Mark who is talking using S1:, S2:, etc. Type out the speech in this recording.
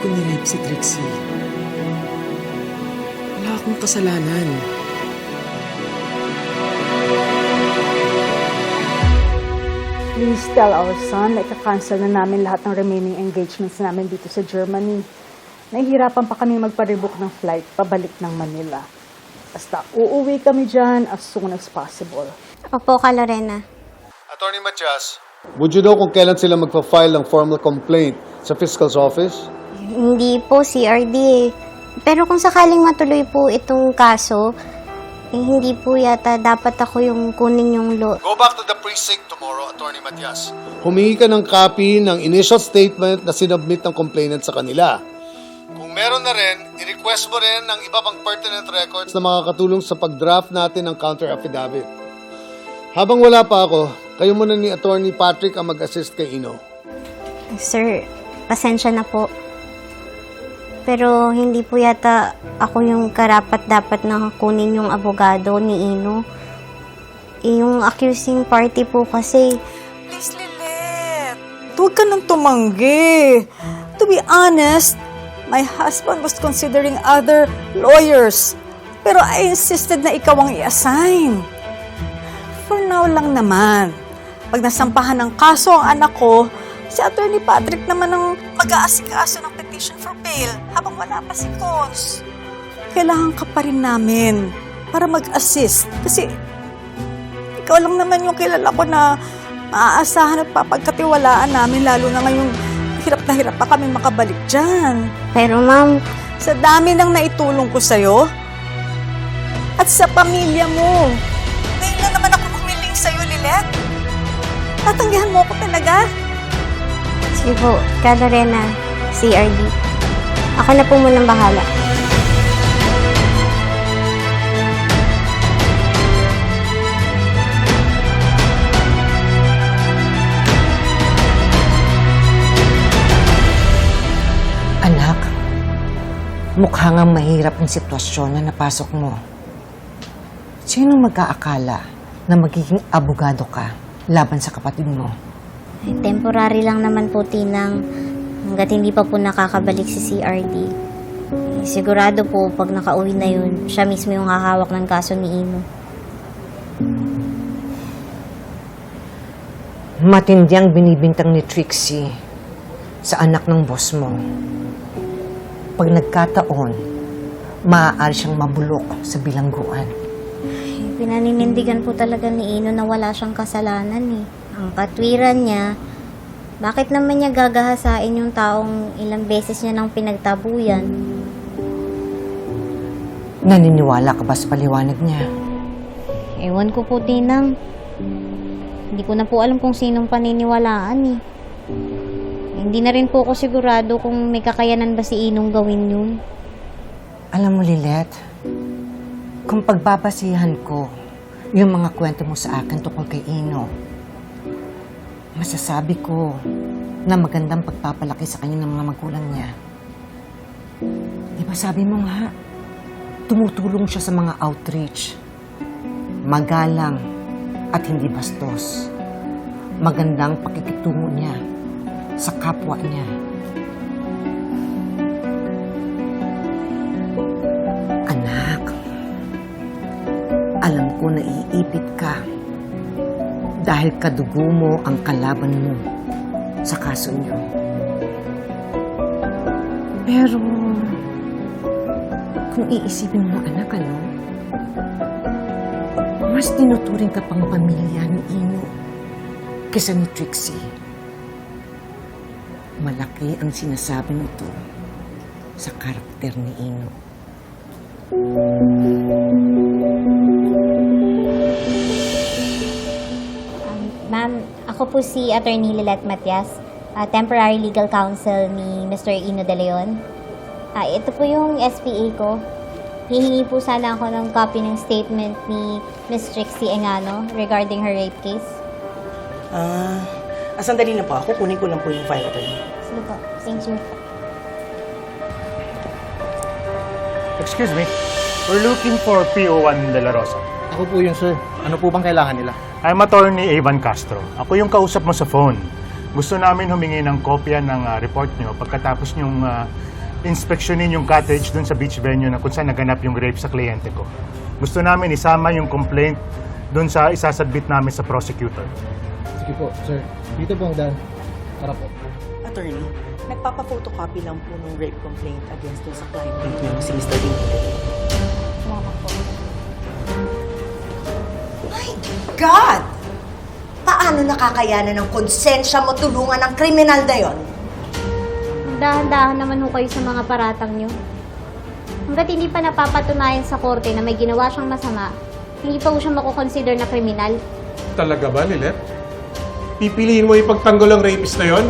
S1: ko nirape si Trixie. Wala akong kasalanan.
S2: Please tell our son na ika-cancel na namin lahat ng remaining engagements namin dito sa Germany. Nahihirapan pa kami magpa-rebook ng flight pabalik ng Manila. Basta uuwi kami dyan as soon as possible.
S3: Opo, ka Lorena.
S4: Attorney Matias, would you know kung kailan sila magpa-file ng formal complaint sa fiscal's office?
S3: Hindi po CRD eh. Pero kung sakaling matuloy po itong kaso, eh, hindi po yata dapat ako yung kunin yung lo...
S4: Go back to the precinct tomorrow, Attorney Matias. Humingi ka ng copy ng initial statement na sinubmit ng complainant sa kanila. Kung meron na rin, i-request mo rin ng iba pang pertinent records na makakatulong sa pag-draft natin ng counter affidavit. Habang wala pa ako, kayo muna ni Attorney Patrick ang mag-assist kay Ino.
S3: Sir, pasensya na po. Pero hindi po yata ako yung karapat-dapat na kunin yung abogado ni Ino. Eh, yung accusing party po kasi,
S5: Please, Lilet. Huwag ka nang tumanggi. To be honest, my husband was considering other lawyers. Pero I insisted na ikaw ang i-assign. For now lang naman. Pag nasampahan ng kaso ang anak ko, si Attorney Patrick naman ang mag-aasikaso ng petition for bail habang wala pa si Cons. Kailangan ka pa rin namin para mag-assist. Kasi ikaw lang naman yung kilala ko na maaasahan at papagkatiwalaan namin lalo na ngayong hirap na hirap pa kami makabalik dyan.
S3: pero ma'am,
S5: Sa dami ng naitulong ko sa'yo at sa pamilya mo. Ngayon lang naman ako humiling sa'yo, Lilet. Tatanggihan mo ako talaga.
S3: sige po, ka Lorena, CRD. Ako na po munang bahala.
S6: Anak, mukha nga mahirap ang sitwasyon na napasok mo. Sino mag-aakala na magiging abogado ka laban sa kapatid mo?
S3: Temporary lang naman po, Tinang. Hanggat hindi pa po nakakabalik si CRD. Eh, sigurado po, pag nakauwi na yun, siya mismo yung hahawak ng kaso ni Ino.
S6: Matindi ang binibintang ni Trixie sa anak ng boss mo. Pag nagkataon, maaari siyang mabulok sa bilangguan.
S3: Eh, Pinaninindigan po talaga ni Ino na wala siyang kasalanan eh. Ang katwiran niya, bakit naman niya gagahasain yung taong ilang beses niya nang pinagtabuyan?
S6: Naniniwala ka ba sa paliwanag niya?
S3: Ewan ko po, Tinang. Hindi ko na po alam kung sinong paniniwalaan eh. Hindi na rin po ako sigurado kung may kakayanan ba si Inong gawin yun.
S6: Alam mo, Lilet, kung pagbabasihan ko yung mga kwento mo sa akin tungkol kay Ino, masasabi ko na magandang pagpapalaki sa kanya ng mga magulang niya. Di ba sabi mo nga, tumutulong siya sa mga outreach. Magalang at hindi bastos. Magandang pakikitungo niya sa kapwa niya. Anak, alam ko na iipit ka dahil kadugo mo ang kalaban mo sa kaso niyo. Pero, kung iisipin mo anak, ano, mas tinuturing ka pang pamilya ni Ino kesa ni Trixie. Malaki ang sinasabi nito sa karakter ni Ino.
S3: Um, ma'am, ako po si Attorney Lilet Matias, uh, temporary legal counsel ni Mr. Ino De Leon. Ah, ito po yung SPA ko. Hihingi po sana ako ng copy ng statement ni Miss Trixie Engano regarding her rape case.
S7: Ah, ah, sandali na po ako. Kunin ko lang po yung file attorney.
S3: Sige po. Thank you.
S8: Excuse me. We're looking for PO1 De La Rosa.
S9: Ako po yun, sir. Ano po bang kailangan nila?
S8: I'm attorney Evan Castro. Ako yung kausap mo sa phone. Gusto namin humingi ng kopya ng ah, report nyo pagkatapos nyong uh, inspeksyonin yung cottage dun sa beach venue na kung saan naganap yung rape sa kliyente ko. Gusto namin isama yung complaint dun sa isasubmit namin sa prosecutor.
S9: Sige po, sir. Dito po ang daan. Tara po.
S7: Attorney, nagpapa-photocopy lang po ng rape complaint against dun sa client ninyo, si Mr. Lee.
S10: My God! Paano nakakayanan ng konsensya mo tulungan ng kriminal na yon?
S11: Dahan-dahan naman ho kayo sa mga paratang nyo. Hanggat hindi pa napapatunayan sa korte na may ginawa siyang masama, hindi pa ho siya makukonsider na kriminal.
S12: Talaga ba, Lilet? Pipiliin mo ipagtanggol ang rapist na yon?